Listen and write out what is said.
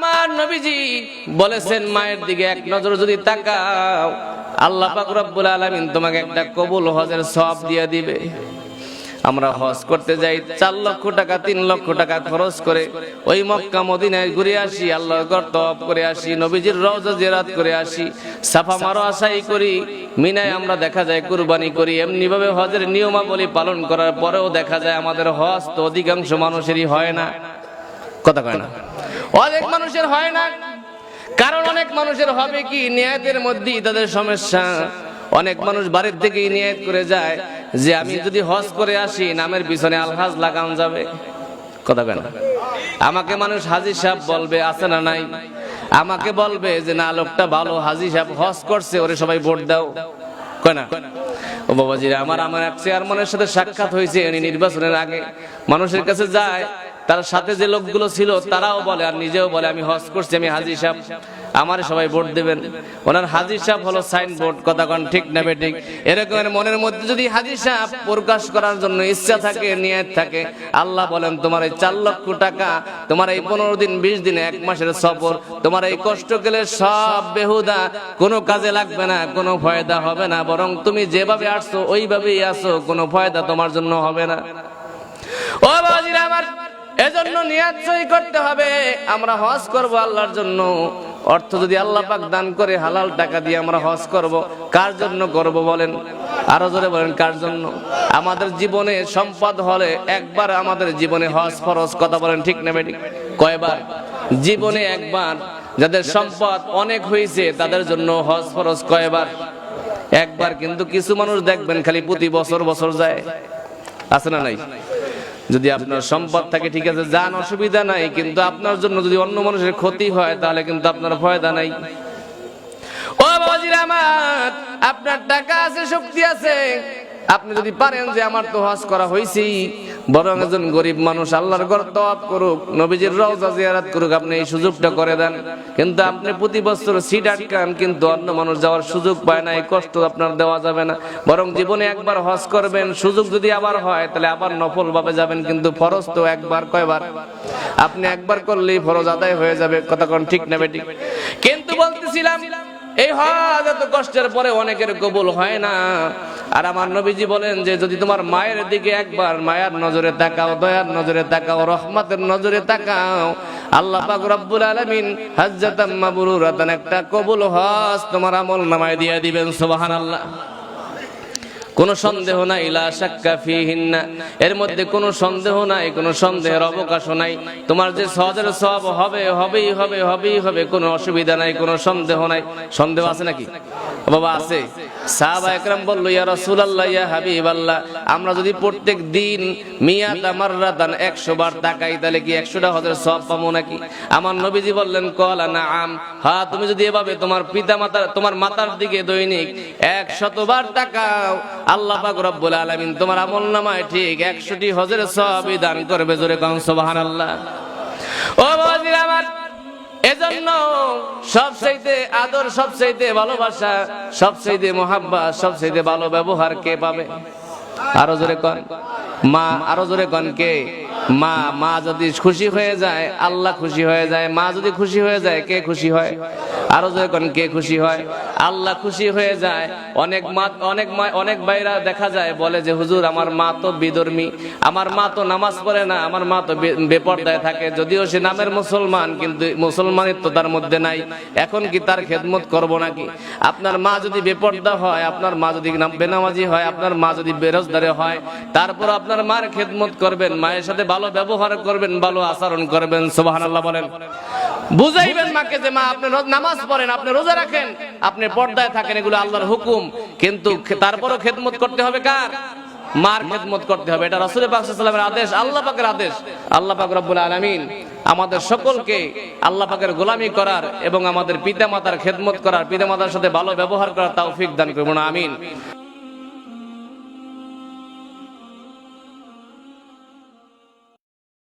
আমার নবীজি বলেছেন, মায়ের দিকে এক নজর যদি তাকাও, আল্লাহ পাক রব্বুল আলামিন তোমাকে একটা কবুল হজের সব দিয়ে দিবে। আমরা হজ করতে যাই, চার লক্ষ টাকা, তিন লক্ষ টাকা খরচ করে ওই মক্কা, মদিনায় ঘুরে আসি, আল্লাহর ঘর তওয়াব করে আসি, নবীজির রওজা জিয়ারাত করে আসি, সাফা মারো আশাই করি, মিনায় আমরা দেখা যায় কুরবানি করি এমনি ভাবে হজের নিয়মাবলী পালন করার পরেও দেখা যায় আমাদের হজ তো অধিকাংশ মানুষেরই হয় না। কথা কয় না। অনেক মানুষের হয় না। কারণ অনেক মানুষের হবে কি, নিয়াতের মধ্যেই তাদের সমস্যা। অনেক মানুষ বাড়ির থেকেই নিয়াত করে যায় যে আমি যদি হজ করে আসি, নামের পিছনে আলহাজ লাগান যাবে। কথা কেন আমাকে মানুষ হাজি সাহেব বলবে, আছে না নাই? আমাকে বলবে যে, না, লোকটা ভালো, হাজি সাহেব হজ করছে, ওরে সবাই ভোট দাও। কয় না? ও বাবাজিরা, আমার আমার এক চেয়ারম্যানের সাথে সাক্ষাৎ হয়েছে, উনি নির্বাচনের আগে। মানুষের কাছে যায় তার সাথে যে লোকগুলো ছিল, তারাও বলে, আর নিজেও বলে, আমি হজ করছি, আমি হাজির সাহেব, আমার সবাই ভোট দেবেন। ওনার হাজি সাহেব হলো সাইন বোর্ড কথা কন, ঠিক না বেঠিক? এরকমের মনের মধ্যে যদি হাজি সাহেব প্রকাশ করার জন্য ইচ্ছা থাকে, নিয়ত থাকে, আল্লাহ বলেন, তোমার এই চার লক্ষ টাকা, তোমার এই পনেরো দিন, বিশ দিন, এক মাসের সফর, তোমার এই কষ্ট গেলে সব বেহুদা, কোনো কাজে লাগবে না, কোনো ফয়দা হবে না, বরং তুমি যেভাবে আসছো, ওইভাবেই আসো, কোনো ফয়দা তোমার জন্য হবে না। ও বাবাজিরা আমার এজন্য নিয়াত সই করতে হবে। আমরা হজ করব আল্লাহর জন্য। অর্থ যদি আল্লাহ পাক দান করে, হালাল টাকা দিয়ে আমরা হজ করব। কার জন্য করব বলেন? আরও জোরে বলেন, কার জন্য? আমাদের জীবনে সম্পদ হলে একবার আমাদের জীবনে হজ ফরজ, কথা বলেন ঠিক নেবে ঠিক কয়বার? জীবনে একবার। যাদের সম্পদ অনেক হয়েছে, তাদের জন্য হজ ফরজ কয়বার? একবার, কিন্তু কিছু মানুষ দেখবেন খালি প্রতি বছর বছর যায়। আছে না নাই? যদি আপনার সম্পদ থাকে, ঠিক আছে, যান, অসুবিধা নাই, কিন্তু আপনার জন্য যদি অন্য মানুষের ক্ষতি হয়, তাহলে কিন্তু আপনার ফায়দা নাই। ও বাবাজির আমার, আপনার টাকা আছে, শক্তি আছে। আপনি যদি পারেন যে আমার তো হজ করা হয়েছি বরং একজন গরিব মানুষ আল্লাহর ঘর তওয়াব করুক, নবীজির রওজা জিয়ারাত করুক, আপনি এই সুযোগটা করে দেন। কিন্তু আপনি প্রতি বছর সিট আটকান কিন্তু অন্য মানুষ যাওয়ার সুযোগ পায় না, এই কষ্ট আপনার দেওয়া যাবে না। বরং জীবনে একবার হজ করবেন, সুযোগ যদি আবার হয়, তাহলে আবার নফল ভাবে যাবেন, কিন্তু ফরজ তো একবার, কয়বার? আপনি একবার করলেই ফরজ আদায় হয়ে যাবে, কথা কোন ঠিক নেবে ঠিক কিন্তু বলতেছিলাম এই হজ এত কষ্টের পরে অনেকের কবুল হয় না। আর আমার নবীজি বলেন যে, যদি তোমার মায়ের দিকে একবার মায়ার নজরে তাকাও, দয়ার নজরে তাকাও, রহমতের নজরে তাকাও, আল্লাহ পাক রব্বুল আলামিন হজ্জাতাম একটা কবুল হজ তোমার আমল নামায় দিয়ে দিবেন, সুবহানাল্লাহ। কোনো সন্দেহ নাই, লা শাক্কা ফিহিন্না। এর মধ্যে কোনো সন্দেহ নাই, কোনো সন্দেহের অবকাশ নাই। তোমার যে সহজের সব হবে, হবেই হবে হবেই হবে, কোনো অসুবিধা নাই, কোনো সন্দেহ নাই। সন্দেহ আছে নাকি? বাবা, আছে। সাহাবা একরাম বলল, ইয়া রাসূলুল্লাহ, ইয়া হাবিবাল্লাহ, আমরা যদি প্রত্যেক দিন মিয়াতা মাররাতান 100 বার তাকাই, তাহলে কি 100টা হজের সব পাবো নাকি? আমার নবীজি বললেন, কলা নাআম হ্যাঁ তুমি যদি এভাবে তোমার পিতা মাতার তোমার মাতার দিকে দৈনিক 100 বার তাকাও, আল্লাহ পাক রব্বুল আলামিন তোমার আমল নামায় ঠিক 100টি হজের সবই দান করবে জোরে কাম সুবহানাল্লাহ। ও বাবাজি, আমার এজন্য সবচাইতে আদর, সবচাইতে ভালোবাসা, সবচাইতে মোহাব্বা সবচাইতে ভালো ব্যবহার কে পাবে? আরও জোরে কন। মা, আরও জোরে কন কে? মা মা যদি খুশি হয়ে যায়, আল্লাহ খুশি হয়ে যায়, মা যদি খুশি হয়ে যায়, কে খুশি হয়? আরও কন কে খুশি হয়, আল্লাহ খুশি হয়ে যায়। অনেক মা, অনেক অনেক ভাইরা দেখা যায়, বলে যে, হুজুর, আমার মা তো বিধর্মী আমার মা তো নামাজ পড়ে না, আমার মা তো বেপর্দায় থাকে, যদিও সে নামের মুসলমান, কিন্তু মুসলমানিত্ব তার মধ্যে নাই, এখন কি তার খেদমত করব নাকি? আপনার মা যদি বেপর্দা হয়, আপনার মা যদি বেনামাজি হয়, আপনার মা যদি বেরোজদারে হয়, তারপর আপনার মার খেদমত করবেন, মায়ের সাথে ভালো ব্যবহার করবেন, ভালো আচরণ করবেন, সুবহানাল্লাহ বলেন। বুঝাইবেন মাকে যে মা, আপনি নামাজ পড়েন, আপনি রোজা রাখেন, আপনি পর্দায় থাকেন, এগুলো আল্লাহর হুকুম। কিন্তু তারপরও খেদমত করতে হবে কার? মার খেদমত করতে হবে। এটা আদেশ, আল্লাহ পাকের আদেশ। আল্লাহ পাক রব্বুল আলামিন আমাদের সকলকে আল্লাহ পাকের গোলামি করার এবং আমাদের পিতামাতার খেদমত করার, পিতামাতার সাথে ভালো ব্যবহার করার তৌফিক দান করুন। আমিন।